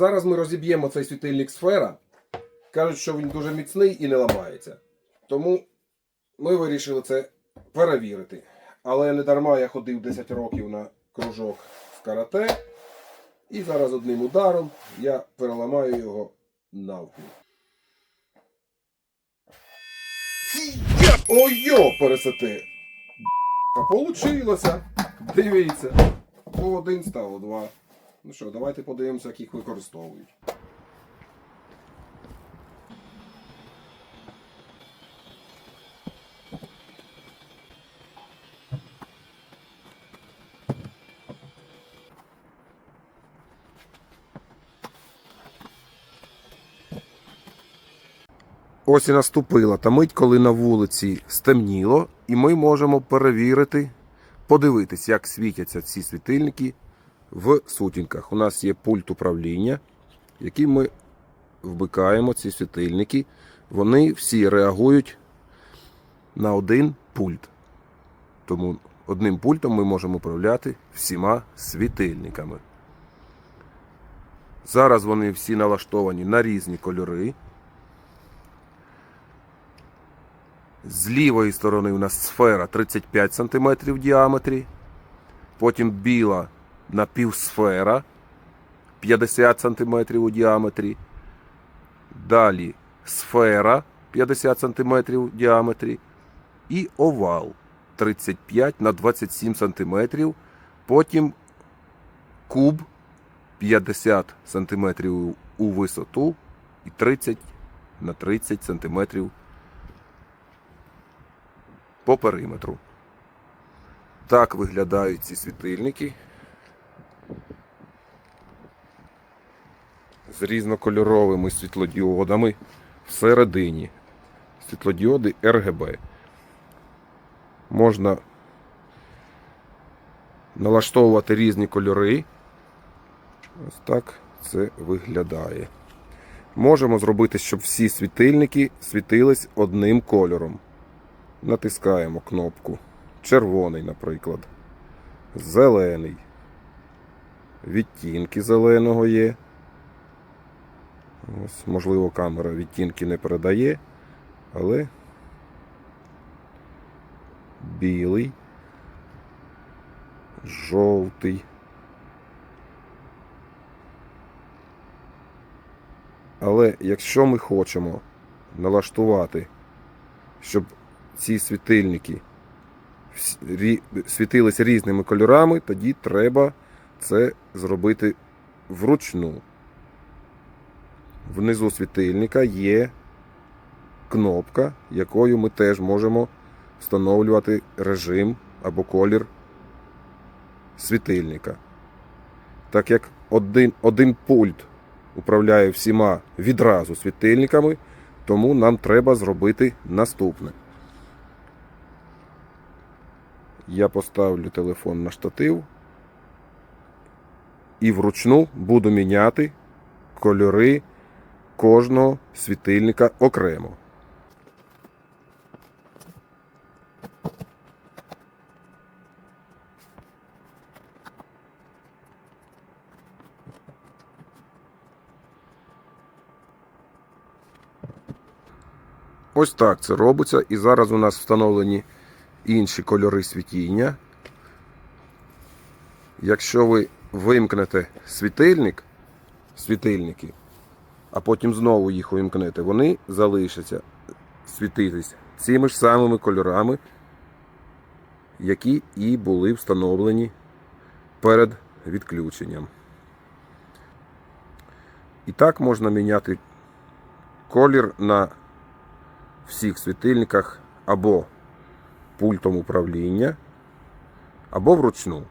Зараз ми розіб'ємо цей світильник сфера. Кажуть, що він дуже міцний і не ламається. Тому ми вирішили це перевірити. Але не дарма я ходив 10 років на кружок в карате. І зараз одним ударом я переламаю його навпіл. Ой-йо, пересети! Получилося! Дивіться. По один стало два. Ну що, давайте подивимося, як їх використовують. Ось і наступила та мить, коли на вулиці стемніло, і ми можемо перевірити, подивитись, як світяться ці світильники в сутінках. У нас є пульт управління, яким ми вмикаємо ці світильники. Вони всі реагують на один пульт. Тому одним пультом ми можемо управляти всіма світильниками. Зараз вони всі налаштовані на різні кольори. З лівої сторони у нас сфера 35 см в діаметрі. Потім біла напівсфера 50 см у діаметрі. Далі сфера 50 см у діаметрі. І овал 35 на 27 см. Потім куб 50 см у висоту і 30 на 30 см по периметру. Так виглядають ці світильники. З різнокольоровими світлодіодами всередині. Світлодіоди RGB. Можна налаштовувати різні кольори. Ось так це виглядає. Можемо зробити, щоб всі світильники світились одним кольором. Натискаємо кнопку. Червоний, наприклад. Зелений. Відтінки зеленого є. Ось, можливо, камера відтінки не передає, але білий, жовтий. Але якщо ми хочемо налаштувати, щоб ці світильники світились різними кольорами, тоді треба це зробити вручну. Внизу світильника є кнопка, якою ми теж можемо встановлювати режим або колір світильника. Так як один, один пульт управляє всіма відразу світильниками, тому нам треба зробити наступне. Я поставлю телефон на штатив і вручну буду міняти кольори кожного світильника окремо. Ось так це робиться. І зараз у нас встановлені інші кольори світіння. Якщо ви вимкнете світильник, світильники, а потім знову їх вимкнете, вони залишаться світитись цими ж самими кольорами, які і були встановлені перед відключенням. І так можна міняти колір на всіх світильниках або пультом управління, або вручну.